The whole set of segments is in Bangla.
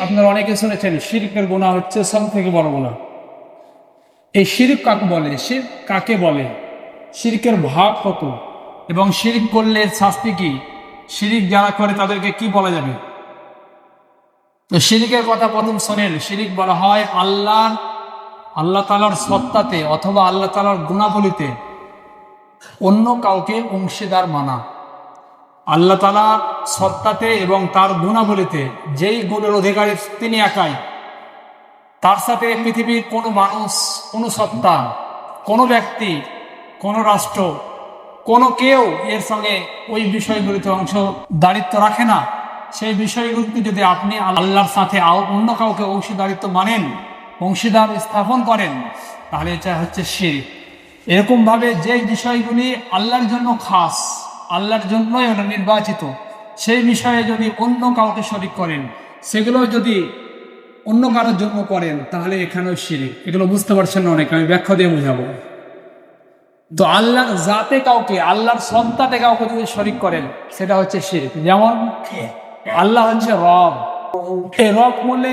আপনারা অনেকে শুনেছেন, শিরিকের গুণা হচ্ছে সব থেকে বড় গুণা এই শিরিক কাকে বলে? শির কাকে বলে? শিরিকের ভাগ কত? এবং শিরিক করলে শাস্তি কি? শিরিক যারা করে তাদেরকে কি বলা যাবে? তো শিরিকের কথা প্রথম শোনেন। শিরিক বলা হয় আল্লাহ আল্লাহ তালার সত্তাতে অথবা আল্লাহ তালার গুণাবলিতে অন্য কাউকে অংশীদার মানা। আল্লাহ তালা সত্তাতে এবং তার গুণাবলিতে যেই গুণের অধিকারী তিনি একাই, তার সাথে পৃথিবীর কোনো মানুষ, কোনো সত্তা, কোনো ব্যক্তি, কোনো রাষ্ট্র, কোনো কেউ এর সঙ্গে ওই বিষয়গুলিতে অংশ দায়িত্ব রাখে না। সেই বিষয়গুলিতে যদি আপনি আল্লাহর সাথে অন্য কাউকে অংশীদারিত্ব মানেন, অংশীদার স্থাপন করেন, তাহলে এটা হচ্ছে শির এরকমভাবে যে বিষয়গুলি আল্লাহর জন্য খাস আল্লাহর জন্যই ওটা নির্বাচিত। সেই বিষয়ে যদি অন্য কাউকে শরিক করেন, সেগুলো যদি অন্য কারোর জন্য করেন, তাহলে এখানেও শিরিক। এগুলো বুঝতে পারছেন না অনেক, আমি ব্যাখ্যা দিয়ে বোঝাবো। তো আল্লাহর জাতে কাউকে, আল্লাহর সত্তাতে কাউকে যদি শরিক করেন, সেটা হচ্ছে শিরিক। যেমন আল্লাহ হচ্ছে রব। এই রব বলে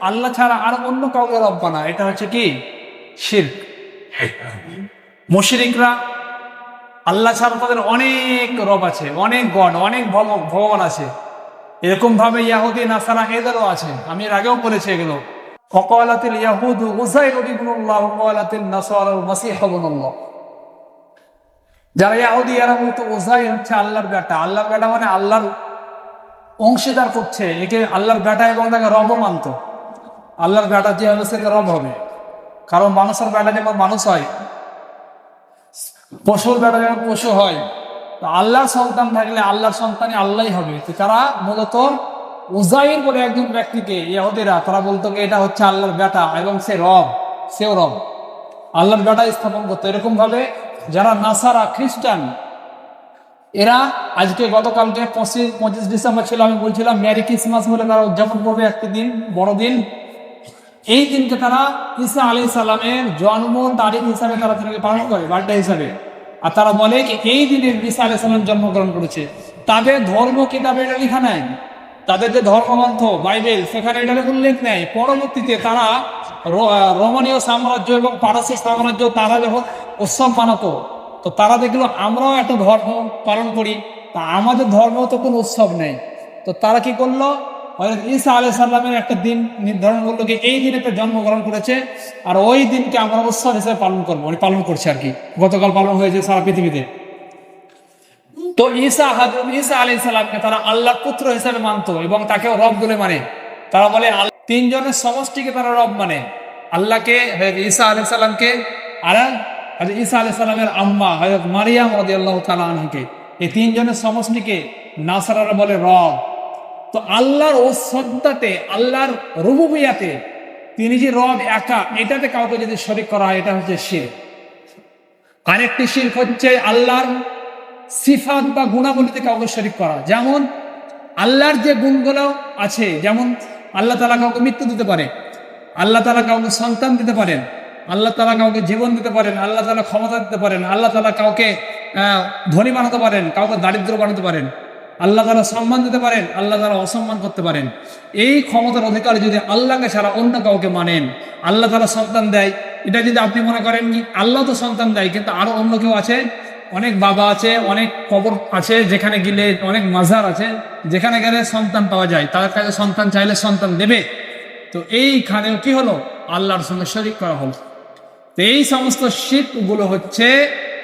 আল্লাহ ছাড়া আর অন্য কাউকে রব বানা এটা হচ্ছে কি? শির্ক। মুশরিকরা আল্লাহ ছাড়া তাদের অনেক রব আছে, অনেক গড অনেক ভগবান আছে। এরকম ভাবে ইয়াহুদি, নাসারা এদেরও আছে। আমি এর আগেও বলেছি এগুলো। অকলাতিল ইয়াহুদ উসাইর ইবনুল্লাহ, অকলাতিল নাসারা মাসিহ ইবনুল্লাহ। যারা ইয়াহুদি, এরা বলতো উসাই হচ্ছে আল্লাহর বেটা। আল্লাহর বেটা মানে আল্লাহর অংশীদার করছে। একে আল্লাহর বেটা এবং তাকে রব মানত। আল্লাহর বেটা যে হবে সেকে রব হবে। কারণ মানুষের বেটা যেমন মানুষ হয় পশুর বেটা যেমন পশু হয়, তো আল্লাহর সন্তান থাকলে আল্লাহর সন্তানই আল্লাহই হবে। তো তারা মূলত উজাইর বলে একজন ব্যক্তিকে, ইহুদিরা, তারা বলতো এটা হচ্ছে আল্লাহর বেটা এবং সে রব, সেও রব। আল্লাহর বেটা স্থাপন করতো। এরকম ভাবে যারা নাসারা, খ্রিস্টান, এরা আজকে গতকালকে পঁচিশ পঁচিশ ডিসেম্বর ছিল, আমি বলছিলাম ম্যারি ক্রিসমাস বলে তারা উদযাপন করবে একটি দিন, বড় দিন। এই দিনকে তারা ঈসা আলী সালামের জন্ম তারিখ হিসাবে তারা পালন করে, বার্থডে হিসাবে। আর তারা বলে এই দিনে ঈসা আলী সালাম জন্মগ্রহণ করেছে। তাদের ধর্ম কিতাবে এটা লেখা নাই। তাদের যে ধর্মগ্রন্থ, বাইবেল, সেখানে এটার উল্লেখ নেই। পরবর্তীতে তারা রোমানীয় সাম্রাজ্য এবং পারস্য সাম্রাজ্য, তারা যখন উৎসব মানাতো, তো তারা দেখল, আমরাও একটা ধর্ম পালন করি। তা আমাদের ধর্ম তো কোনো উৎসব নেই। তো তারা কি করল? হযরত ঈসা আলাই সাল্লামের একটা দিন নির্ধারণ করল কি এই দিনে একটা জন্মগ্রহণ করেছে, আর ওই দিনকে আমরা উৎসব হিসেবে পালন করব। উনি পালন করছে আর কি। গতকাল পালন হয়েছে সারা পৃথিবীতে। তো ঈসা হাজরত ঈসা আলী সাল্লামকে তারা আল্লাহ পুত্র হিসেবে মানতো এবং তাকেও রব বলে মানে। তারা বলে তিনজনের সমষ্টিকে তারা রব মানে। আল্লাহকে ঈসা আলী সাল্লামকে আর হযরত ঈসা আলী সাল্লামের আম্মা, হযরত মারিয়াম রদি আল্লাহ তালা আনহাকে। এই তিনজনের সমষ্টিকে নাসারারা বলে রব। তো আল্লাহর ও সত্তাতে আল্লাহর রুবুবিয়াতে তিনি যে রব একা, এটাতে কাউকে যদি শরিক করা হয়, এটা হচ্ছে শির আরেকটি শির্ক হচ্ছে আল্লাহর সিফাত বা গুণাবলীতে কাউকে শরিক করা। যেমন আল্লাহর যে গুণগুলো আছে, যেমন আল্লাহ তালা কাউকে মৃত্যু দিতে পারে, আল্লাহ তালা কাউকে সন্তান দিতে পারেন, আল্লাহ তালা কাউকে জীবন দিতে পারেন, আল্লাহ তালা ক্ষমতা দিতে পারেন, আল্লাহ তালা কাউকে ধনী বানাতে পারেন, কাউকে দারিদ্র বানাতে পারেন আল্লাহ তারা সম্মান দিতে পারেন, আল্লাহ তারা অসম্মান করতে পারেন। এই ক্ষমতার অধিকার যদি আল্লাহকে ছাড়া অন্য কাউকে মানেন, আল্লাহ তারা সন্তান দেয়, এটা যদি আপনি মনে করেন কি আল্লাহ তো সন্তান দেয়, কিন্তু আরও অন্য কেউ আছে? অনেক বাবা আছে, অনেক কবর আছে, যেখানে গেলে অনেক মাজার আছে, যেখানে গেলে সন্তান পাওয়া যায়, তার কাছে সন্তান চাইলে সন্তান দেবে। তো এইখানেও কি হলো? আল্লাহর সঙ্গে শরিক করা হলো। তো এই সমস্ত শিল্পগুলো হচ্ছে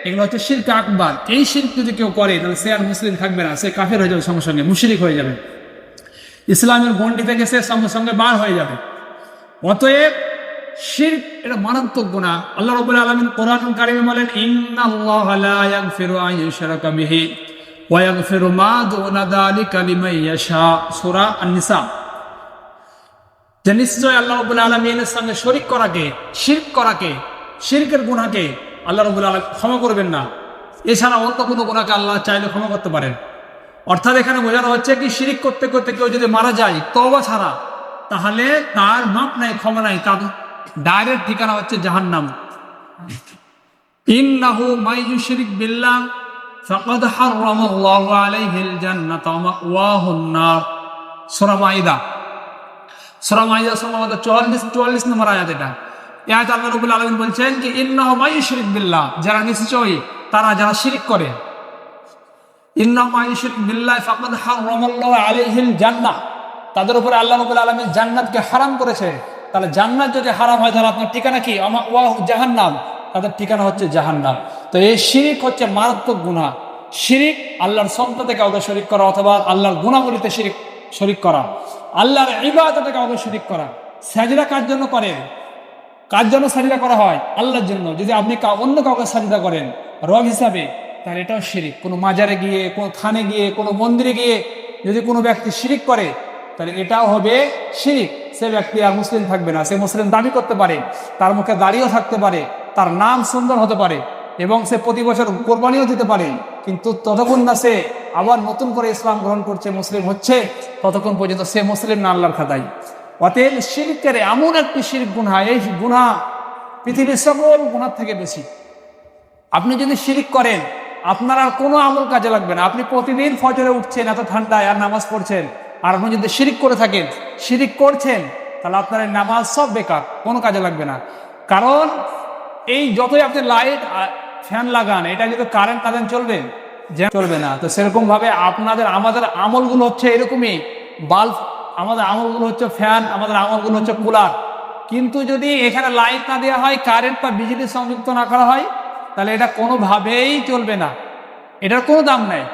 এগুলো হচ্ছে শিল্প আকবার। এই শিল্প যদি কেউ করে, তাহলে সে আর মুসলিম থাকবে না, সে কাফের হয়ে যাবে সঙ্গে সঙ্গে, মুশরিক হয়ে যাবে। ইসলামের গন্ডি থেকে সে সঙ্গে সঙ্গে বার হয়ে যাবে। অতএব শিরক এটা মারাত্মক গুণা আল্লাহ রাব্বুল আলামিন কোরআন কারিমে বলেন নিশ্চয় আল্লাহ রাব্বুল আলামিনের সঙ্গে শরিক করাকে, শিরক করাকে, শিরকের গুনাহকে আল্লাহ রাব্বুল আলামিন ক্ষমা করবেন না। এছাড়া অন্য কোনো গুনাহকে আল্লাহ চাইলে ক্ষমা করতে পারেন। অর্থাৎ এখানে বোঝানো হচ্ছে কি, শিরিক করতে করতে কেউ যদি মারা যায় তবা ছাড়া, তাহলে তার মাপ নাই, ক্ষমা নাই, তার ডাইরেক্ট ঠিকানা হচ্ছে জাহান্নাম। ইন্নাহু মাইয়ু শিরিক ওয়া নম্বর আয়াত এটা। আয়াত আল্লাহ বলছেন যে, ইন্নাহ মাই শিরিক বিল্লাহ যারা নিশ্চয়ই, তারা যারা শিরিক করে। ইন্নাহ মাই শিরিক বিল্লাহ ফাকাদ তাদের উপরে আল্লাহ রবুল আলমিন জান্নাতকে হারাম করেছে। তাহলে জান্নাত যদি হারাম হয়, তাহলে আপনার ঠিকানা কি? জাহান্নাম তাদের ঠিকানা হচ্ছে জাহান্নাম। তো এই শিরিক হচ্ছে মারাত্মক গুনাহ। শিরিক আল্লাহর সন্তানকে কাউকে শরিক করা অথবা আল্লাহর গুণাবলিতে শিরিক, শরিক করা। আল্লাহর ইবাদতে কাউকে শরিক করা। সাজরা কার জন্য করেন কার জন্য সাজদা করা হয়? আল্লাহর জন্য। যদি আপনি অন্য কাউকে সাজদা করেন, রব হিসাবে, তাহলে এটাও শিরিক। কোনো মাজারে গিয়ে, কোনো থানে গিয়ে, কোনো মন্দিরে গিয়ে যদি কোনো ব্যক্তি শিরিক করে, তাহলে এটাও হবে শিরিক। সে ব্যক্তি আর মুসলিম থাকবে না। সে মুসলিম দাবি করতে পারে, তার মুখে দাঁড়িয়েও থাকতে পারে, তার নাম সুন্দর হতে পারে, এবং সে প্রতি বছর কোরবানিও দিতে পারে। কিন্তু ততক্ষণ না সে আবার নতুন করে ইসলাম গ্রহণ করছে, মুসলিম হচ্ছে, ততক্ষণ পর্যন্ত সে মুসলিম না, আল্লাহর খাতায়। অতএব শিরকের এমন একটি শিরক গুণা এই গুণা পৃথিবীর সকল গুণার থেকে বেশি। আপনি যদি শিরিক করেন, আপনার আর কোনো আমল কাজে লাগবে না। আপনি প্রতিদিন ফজরে উঠছেন, এত ঠান্ডায়, আর নামাজ পড়ছেন। আর আপনি যদি শিরিক করে থাকেন, শিরিক করছেন, তাহলে আপনার নামাজ সব বেকার, কোনো কাজে লাগবে না। কারণ এই যতই আপনি লাইট ফ্যান লাগান, এটা যদি কারেন্ট লাগান চলবে যে চলবে না। তো সেরকমভাবে আপনাদের, আমাদের আমলগুলো হচ্ছে এরকমই। বাল্ব আমাদের আমলগুলো হচ্ছে ফ্যান, আমাদের আমলগুলো হচ্ছে কুলার। কিন্তু যদি এখানে লাইট না দেওয়া হয়, কারেন্ট বা বিজলি সংযুক্ত না করা হয়, তাহলে এটা কোনোভাবেই চলবে না। এটার কোনো দাম নেই।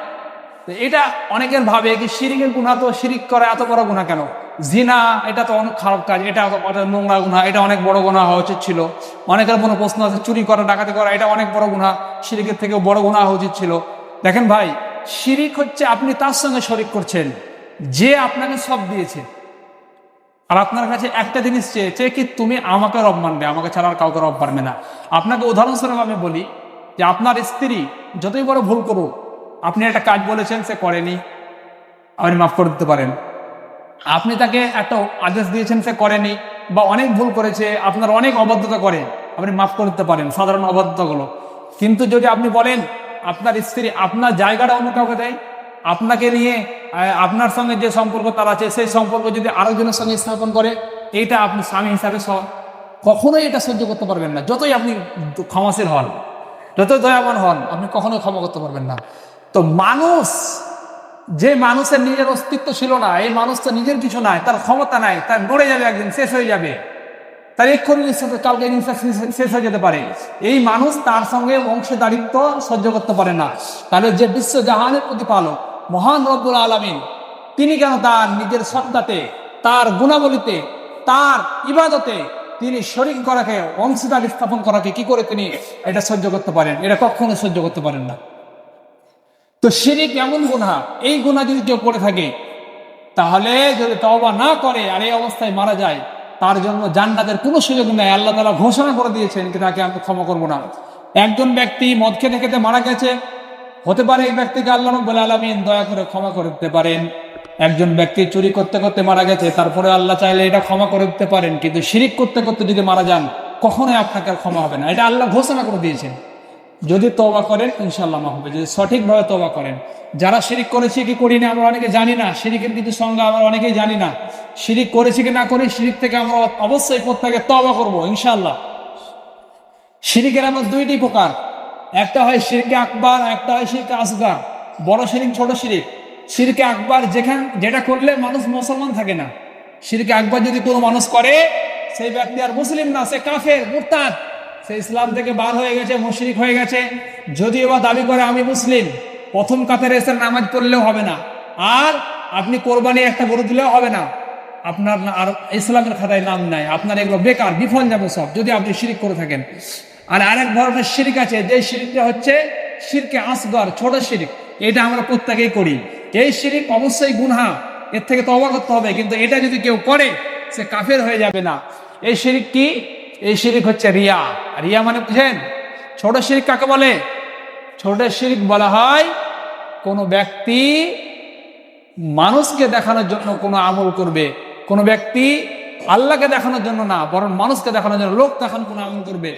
তো এটা অনেকের ভাবে কি শিরিকের গুণা তো শিরিক করা এত বড় গুণা কেন? জিনা, এটা তো অনেক খারাপ কাজ। এটা নোংরা গুণা এটা অনেক বড় গুণা হওয়া উচিত ছিল। অনেকের কোনো প্রশ্ন আছে, চুরি করা, ডাকাতি করা, এটা অনেক বড় গুণা শিরিকের থেকেও বড় গুণা হওয়া উচিত ছিল। দেখেন ভাই, শিরিক হচ্ছে আপনি তার সঙ্গে শরিক করছেন। যে আপনাকে সব দিয়েছে। আর আপনার কাছে একটা জিনিস চেয়েছে কি, তুমি আমাকে রব মানবে, আমাকে ছাড়া আর কাউকে রব মানবে না। আপনাকে উদাহরণস্বরূপ আমি বলি যে, আপনার স্ত্রী যতই বড় ভুল করুক, আপনি একটা কাজ বলেছেন, সে করেনি। আপনি মাফ করে দিতে পারেন। আপনি তাকে একটা আদেশ দিয়েছেন, সে করেনি বা অনেক ভুল করেছে, আপনার অনেক অবাধ্যতা করে, আপনি মাফ করে দিতে পারেন, সাধারণ অবাধ্যতাগুলো। কিন্তু যদি আপনি বলেন, আপনার স্ত্রী আপনার জায়গাটা অন্য কাউকে দেয়? আপনাকে নিয়ে আপনার সঙ্গে যে সম্পর্ক তার আছে, সেই সম্পর্ক যদি আরেকজনের সঙ্গে স্থাপন করে, এইটা আপনি স্বামী হিসাবে কখনোই এটা সহ্য করতে পারবেন না। যতই আপনি ক্ষমাশীল হন, যতই দয়াবান হন, আপনি কখনোই ক্ষমা করতে পারবেন না। তো মানুষ, যে মানুষের নিজের অস্তিত্ব ছিল না, এই মানুষ তো নিজের কিছু নাই, তার ক্ষমতা নাই, তার মরে যাবে একদিন, শেষ হয়ে যাবে। তার এক্ষুনি কালকে শেষ হয়ে যেতে পারে। এই মানুষ তার সঙ্গে অংশীদারিত্ব সহ্য করতে পারে না। তাহলে যে বিশ্ব জাহানের প্রতিপালক মহান রব্বুল আলমিন, তিনি কেন তার নিজের সত্তাতে, তার গুণাবলীতে, তার ইবাদতে তিনি শরিক করাকে, অংশীদারি স্থাপন করাকে কি করে তিনি এটা সহ্য করতে পারেন? এটা কখনো সহ্য করতে পারেন না। তো শিরিক এমন গুণা, এই গুণা যদি কেউ করে থাকে, তাহলে যদি তওবা না করে আর এই অবস্থায় মারা যায়, তার জন্য জান্নাতের কোনো সুযোগ নেই। আল্লাহ তালা ঘোষণা করে দিয়েছেন তাকে আমি ক্ষমা করব না। একজন ব্যক্তি মদ খেতে খেতে মারা গেছে হতে পারে এই ব্যক্তিকে আল্লাহ রব্বুল আলমিন দয়া করে ক্ষমা করে দিতে পারেন। একজন ব্যক্তি চুরি করতে করতে মারা গেছে, তারপরে আল্লাহ চাইলে এটা ক্ষমা করে দিতে পারেন, কিন্তু শিরিক করতে করতে যদি মারা যান, কখনোই আপনাকে আর ক্ষমা হবে না। এটা আল্লাহ ঘোষণা করে দিয়েছেন। যদি তবা করেন ইনশাল্লাহ হবে। যদি সঠিকভাবে তবা করেন। যারা শিরিক করেছে কি করি না, আমরা অনেকে জানি না। শিরিকের কিছু সংজ্ঞা আমরা অনেকেই জানি না। শিরিক করেছি কি না করি, শিরিক থেকে আমরা অবশ্যই প্রত্যেকে তবা করব ইনশাল্লাহ শিরিকের আমার দুইটি প্রকার। একটা হয় শিরকে আকবার একটা হয় শিরকে আসগার। বড় শিরিক, ছোট শিরিক। শিরকে আকবার যেখান, যেটা করলে মানুষ মুসলমান থাকে না। শিরকে আকবার যদি কোনো মানুষ করে, সেই ব্যক্তি আর মুসলিম না, সে কাফের, মুরতাদ। সে ইসলাম থেকে বার হয়ে গেছে, মুশরিক হয়ে গেছে। যদিও বা দাবি করে আমি মুসলিম, প্রথম কাতারে এসে নামাজ পড়লেও হবে না। আর আপনি কোরবানি একটা গরু দিলেও হবে না। আপনার আর ইসলামের খাতায় নাম নাই। আপনার এগুলো বেকার, বিফল যাবে সব, যদি আপনি শিরিক করে থাকেন। আর আরেক ধরনের শিরিক আছে, যে শিরিকটা হচ্ছে শিরকে আসগর, ছোট শিরিক। এটা আমরা প্রত্যেকেই করি। এই শিরিক অবশ্যই গুনহা, এর থেকে তবা করতে হবে, কিন্তু এটা যদি কেউ করে, সে কাফের হয়ে যাবে না। এই শিরিক কি? এই শিরিক হচ্ছে রিয়া। রিয়া মানে বুঝেন? ছোট শিরিক কাকে বলে? ছোট শিরিক বলা হয় কোনো ব্যক্তি মানুষকে দেখানোর জন্য কোনো আমল করবে, কোনো ব্যক্তি আল্লাহকে দেখানোর জন্য না, বরং মানুষকে দেখানোর জন্য, লোক দেখানোর কোনো আমল করবে।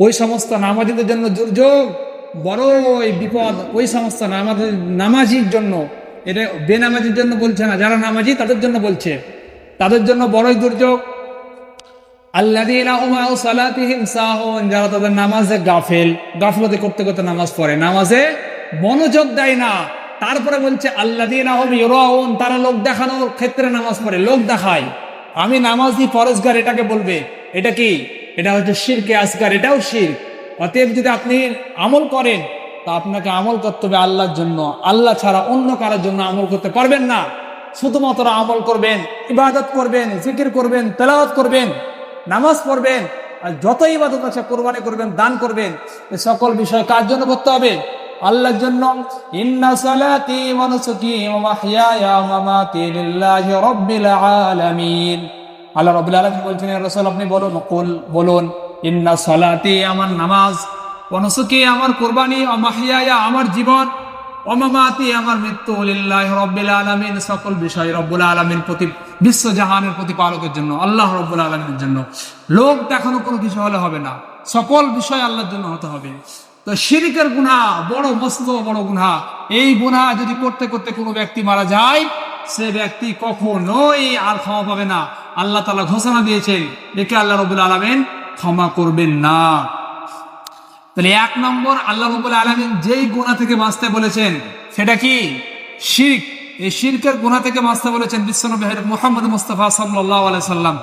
ওই সমস্ত নামাজিদের জন্য দুর্যোগ বড়ই বিপদ। ওই সমস্ত নামাজি নামাজির জন্য এটা বেনামাজির জন্য বলছে না, যারা নামাজি তাদের জন্য বলছে। তাদের জন্য বড়ই দুর্যোগ যারা তাদের নামাজে গাফেল। গাফলতি করতে করতে নামাজ পড়ে। নামাজে মনোযোগ দেয় না। তারপরে বলছে, আল্লাযীনা হুম ইউরাউন তারা লোক দেখানোর ক্ষেত্রে নামাজ পড়ে। লোক দেখায়। আমি নামাজ দিই ফরজগার, এটাকে বলবে। এটা কি? এটা হচ্ছে শিরকে আসগার, এটাও শির। অতএব যদি আপনি আমল করেন, তা আপনাকে আমল করতে হবে আল্লাহর জন্য। আল্লাহ ছাড়া অন্য কারোর জন্য আমল করতে পারবেন না। শুধুমাত্র আমল করবেন, ইবাদত করবেন, জিকির করবেন, তেলাওয়াত করবেন, নামাজ পড়বেন, আর যত ইবাদত আছে, কোরবানি করবেন, দান করবেন সকল বিষয় কার জন্য করতে হবে? আল্লাহর জন্য, ইন্না সালাতি ওয়া নুসুকি ওয়া মাহইয়ায়া ওয়া মামাতি লিল্লাহি রাব্বিল আলামিন। আল্লাহ রাব্বুল আলামিন বলছেন ইয়া রাসূল, আপনি বলুন, কুল, বলুন, ইন্না সালাতি, আমার নামাজ, ওয়া নুসুকি, আমার কোরবানি, ওয়া মাহইয়ায়া আমার জীবন অমামাতি আমার মৃত্যু, লিল্লাহি রব্বিল আলামিন। সকল বিষয় রব্বুল আলামিন প্রতি, বিশ্ব জাহানের প্রতিপালকের জন্য, আল্লাহ রব্বুল আলামিনের জন্য। লোক দেখানো কোনো কিছু হলে হবে না। সকল বিষয় আল্লাহর জন্য হতে হবে। তো শিরিকের গুনাহ বড় মস্ত, বড় গুনাহ এই গুনাহ যদি করতে করতে কোনো ব্যক্তি মারা যায়, সে ব্যক্তি কখনোই আর ক্ষমা পাবে না। আল্লাহ তালা ঘোষণা দিয়েছেন, একে আল্লাহ রবুল আলামিন ক্ষমা করবেন না। তাহলে এক নম্বর, আল্লাহ রবুল আলমিন যেই গুণা থেকে বাঁচতে বলেছেন, সেটা কি? শির্ক। এই শির্কের গুণা থেকে বাঁচতে বলেছেন বিশ্বনবী মোহাম্মদ মুস্তফা সাল্লাহ আলাই সাল্লাম।